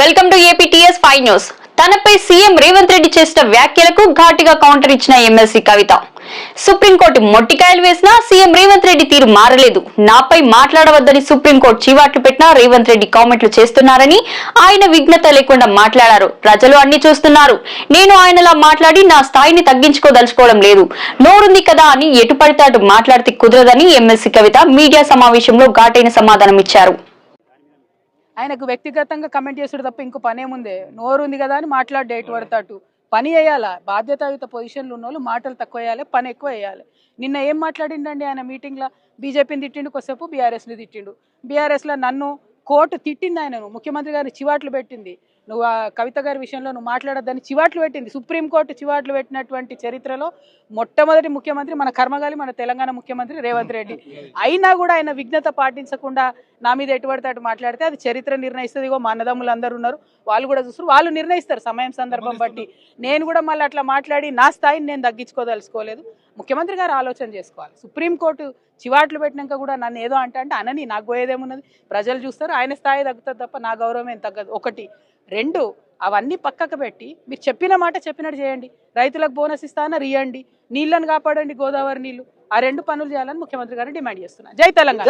Welcome to APTS five news. తనపై CM Revanth Reddy చేసిన వ్యాఖ్యలకు ఘాటుగా కౌంటర్ ఇచ్చిన ఎమ్మెల్సీ కవిత. సుప్రీంకోర్టు మొట్టికాయలు వేసినా సీఎం రేవంత్ రెడ్డి తీరు మారలేదు. నాపై మాట్లాడవద్దని సుప్రీంకోర్టు చీవాట్లు పెట్టినా రేవంత్ రెడ్డి కామెంట్లు చేస్తున్నారని ఆయన విఘ్నత లేకుండా మాట్లాడారు. ప్రజలు అన్ని చూస్తున్నారు. నేను ఆయనలా మాట్లాడి నా స్థాయిని తగ్గించుకోదలుచుకోవడం లేదు. నోరుంది కదా అని ఎటు పడితే అటు మాట్లాడితే కుదరదని ఎమ్మెల్సీ కవిత మీడియా సమావేశంలో ఘాటైన సమాధానం ఇచ్చారు ఆయనకు వ్యక్తిగతంగా కమెంట్ చేసుడు తప్ప ఇంకో పనేముందే నోరు ఉంది కదా అని మాట్లాడే ఎటు పడితే అటు పని వేయాలా బాధ్యతాయుత పొజిషన్లు ఉన్న వాళ్ళు మాటలు తక్కువ వేయాలి పని ఎక్కువ వేయాలి నిన్న ఏం మాట్లాడిండండి ఆయన మీటింగ్లో బీజేపీని తిట్టిండు కొద్దిసేపు బీఆర్ఎస్ని తిట్టిండు. బీఆర్ఎస్లో నన్ను కోర్టు తిట్టింది ఆయనను ముఖ్యమంత్రి గారిని చివాట్లు పెట్టింది. నువ్వు కవిత గారి విషయంలో నువ్వు మాట్లాడొద్దని చివాట్లు పెట్టింది. సుప్రీంకోర్టు చివాట్లు పెట్టినటువంటి చరిత్రలో మొట్టమొదటి ముఖ్యమంత్రి మన కర్మగాలి మన తెలంగాణ ముఖ్యమంత్రి రేవంత్ రెడ్డి. అయినా కూడా ఆయన విఘ్నత పాటించకుండా నా మీద ఎటుబడితే అటు మాట్లాడితే అది చరిత్ర నిర్ణయిస్తుంది. ఇగో మా అన్నదమ్ములు అందరూ ఉన్నారు. వాళ్ళు కూడా చూస్తారు. వాళ్ళు నిర్ణయిస్తారు సమయం సందర్భం బట్టి. నేను కూడా మళ్ళీ అట్లా మాట్లాడి నా స్థాయిని నేను తగ్గించుకోదలుచుకోలేదు. ముఖ్యమంత్రి గారు ఆలోచన చేసుకోవాలి. సుప్రీంకోర్టు చివాట్లు పెట్టినాక కూడా నన్ను ఏదో అంటే అంటే అనని నాకు పోయేదేమున్నది. ప్రజలు చూస్తారు ఆయన స్థాయి తగ్గుతుంది తప్ప నా గౌరవం ఏం తగ్గదు. ఒకటి. రెండు అవన్నీ పక్కకు పెట్టి మీరు చెప్పిన మాట చెప్పినట్టు చేయండి. రైతులకు బోనస్ ఇస్తానా రీయండి. నీళ్ళని కాపాడండి గోదావరి నీళ్ళు ఆ రెండు పనులు చేయాలని ముఖ్యమంత్రి గారు డిమాండ్ చేస్తున్నారు. జై తెలంగాణ.